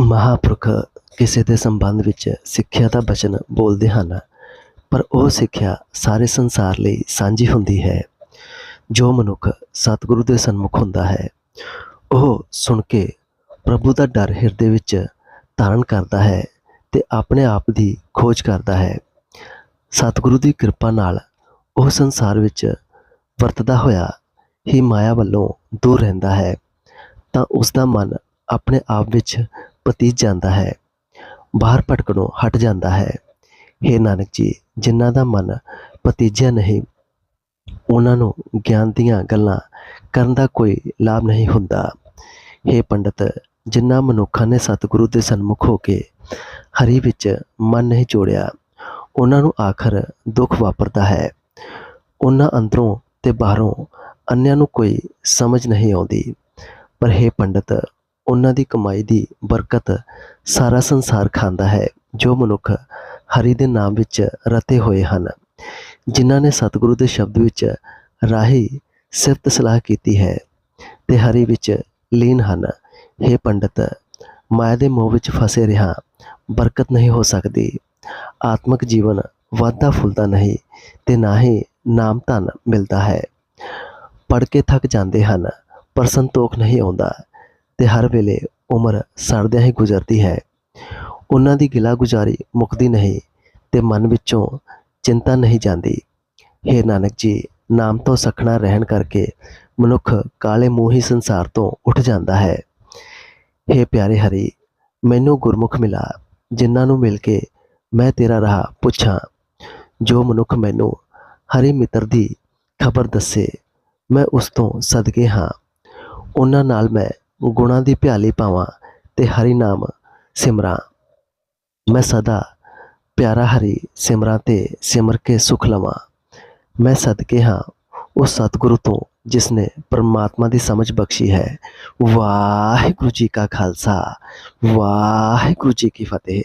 ਮਹਾਂਪੁਰਖ ਕਿਸੇ ਦੇ ਸੰਬੰਧ ਵਿੱਚ ਸਿੱਖਿਆ ਦਾ ਬਚਨ ਬੋਲਦੇ ਹਨ, ਪਰ ਉਹ ਸਿੱਖਿਆ ਸਾਰੇ ਸੰਸਾਰ ਲਈ ਸਾਂਝੀ ਹੁੰਦੀ ਹੈ। ਜੋ ਮਨੁੱਖ ਸਤਿਗੁਰੂ ਦੇ ਸਨਮੁਖ ਹੁੰਦਾ ਹੈ, ਉਹ ਸੁਣ ਕੇ ਪ੍ਰਭੂ ਦਾ ਡਰ ਹਿਰਦੇ ਵਿੱਚ ਧਾਰਨ ਕਰਦਾ ਹੈ ਤੇ ਆਪਣੇ ਆਪ ਦੀ ਖੋਜ ਕਰਦਾ ਹੈ। ਸਤਿਗੁਰੂ ਦੀ ਕਿਰਪਾ ਨਾਲ ਉਹ ਸੰਸਾਰ ਵਿੱਚ ਵਰਤਦਾ ਹੋਇਆ ਹੀ ਮਾਇਆ ਵੱਲੋਂ ਦੂਰ ਰਹਿੰਦਾ ਹੈ। ਤਾਂ ਉਸ ਦਾ ਮਨ ਆਪਣੇ ਆਪ ਵਿੱਚ ਪਤੀਤ ਜਾਂਦਾ ਹੈ, ਬਾਹਰ ਭਟਕਣੋਂ ਹਟ ਜਾਂਦਾ ਹੈ। ਹੇ ਨਾਨਕ ਜੀ, ਜਿਨ੍ਹਾਂ ਦਾ ਮਨ ਪਤੀਜਿਆ ਨਹੀਂ, ਉਹਨਾਂ ਨੂੰ ਗਿਆਨ ਦੀਆਂ ਗੱਲਾਂ ਕਰਨ ਦਾ ਕੋਈ ਲਾਭ ਨਹੀਂ ਹੁੰਦਾ। ਹੇ ਪੰਡਤ, ਜਿਨ੍ਹਾਂ ਮਨੁੱਖਾਂ ਨੇ ਸਤਿਗੁਰੂ ਦੇ ਸਨਮੁਖ ਹੋ ਕੇ ਹਰੀ ਵਿੱਚ ਮਨ ਨਹੀਂ ਜੋੜਿਆ, ਉਹਨਾਂ ਨੂੰ ਆਖਰ ਦੁੱਖ ਵਾਪਰਦਾ ਹੈ। ਉਹਨਾਂ ਅੰਦਰੋਂ ਤੇ ਬਾਹਰੋਂ ਅੰਨਿਆਂ ਨੂੰ ਕੋਈ ਸਮਝ ਨਹੀਂ ਆਉਂਦੀ। ਪਰ ਹੇ ਪੰਡਤ ਉਹਨਾਂ ਦੀ ਕਮਾਈ ਦੀ ਬਰਕਤ ਸਾਰਾ ਸੰਸਾਰ ਖਾਂਦਾ ਹੈ, ਜੋ ਮਨੁੱਖ ਹਰੀ ਦੇ ਨਾਮ ਵਿੱਚ ਰਤੇ ਹੋਏ ਹਨ, ਜਿਨ੍ਹਾਂ ਨੇ ਸਤਿਗੁਰੂ ਦੇ ਸ਼ਬਦ ਵਿੱਚ ਰਾਹੀ ਸਿਫਤ ਸਲਾਹ ਕੀਤੀ ਹੈ ਤੇ ਹਰੀ ਵਿੱਚ ਲੀਨ ਹਨ। हे ਪੰਡਤ, ਮਾਇਆ ਦੇ ਮੋਹ ਵਿੱਚ ਫਸੇ ਰਿਹਾ, ਬਰਕਤ ਨਹੀਂ ਹੋ ਸਕਦੀ। ਆਤਮਿਕ ਜੀਵਨ ਵਾਧਾ ਫੁੱਲਦਾ ਨਹੀਂ ਤੇ ਨਾ ਹੀ ਨਾਮ ਧਨ ਮਿਲਦਾ ਹੈ। ਪੜ ਕੇ ਥੱਕ ਜਾਂਦੇ ਹਨ, ਪਰ ਸੰਤੋਖ ਨਹੀਂ ਆਉਂਦਾ। ਤੇ ਹਰ ਵੇਲੇ ਉਮਰ ਸੜਦਿਆਂ ਹੀ ਗੁਜ਼ਰਦੀ ਹੈ। ਉਹਨਾਂ ਦੀ ਗਿਲਾ ਗੁਜ਼ਾਰੀ ਮੁੱਕਦੀ ਨਹੀਂ ਤੇ ਮਨ ਵਿੱਚੋਂ ਚਿੰਤਾ ਨਹੀਂ ਜਾਂਦੀ। ਹੇ ਨਾਨਕ ਜੀ, ਨਾਮ ਤੋਂ ਸਖਣਾ ਰਹਿਣ ਕਰਕੇ ਮਨੁੱਖ ਕਾਲੇ ਮੂੰਹੀ ਸੰਸਾਰ ਤੋਂ ਉੱਠ ਜਾਂਦਾ ਹੈ। ਹੇ ਪਿਆਰੇ ਹਰੀ, ਮੈਨੂੰ ਗੁਰਮੁਖ ਮਿਲਾ, ਜਿਨ੍ਹਾਂ ਨੂੰ ਮਿਲ ਕੇ ਮੈਂ ਤੇਰਾ ਰਾਹ ਪੁੱਛਾਂ। ਜੋ ਮਨੁੱਖ ਮੈਨੂੰ ਹਰੀ ਮਿੱਤਰ ਦੀ ਖਬਰ ਦੱਸੇ, ਮੈਂ ਉਸ ਤੋਂ ਸਦਕੇ ਹਾਂ। ਉਹਨਾਂ ਨਾਲ ਮੈਂ ਗੁਣਾਂ ਦੀ ਭਿਆਲੀ ਪਾਵਾਂ ਤੇ ਹਰੀ ਨਾਮ ਸਿਮਰਾਂ। ਮੈਂ ਸਦਾ ਪਿਆਰਾ ਹਰੀ ਸਿਮਰਾਂ ਤੇ ਸਿਮਰ ਕੇ ਸੁਖ ਲਵਾਂ। ਮੈਂ ਸਦਕੇ ਹਾਂ ਉਸ ਸਤਿਗੁਰੂ ਤੋਂ ਜਿਸ ਨੇ ਪਰਮਾਤਮਾ ਦੀ ਸਮਝ ਬਖਸ਼ੀ ਹੈ। ਵਾਹਿਗੁਰੂ ਜੀ ਕਾ ਖਾਲਸਾ, ਵਾਹਿਗੁਰੂ ਜੀ ਕੀ ਫਤਿਹ।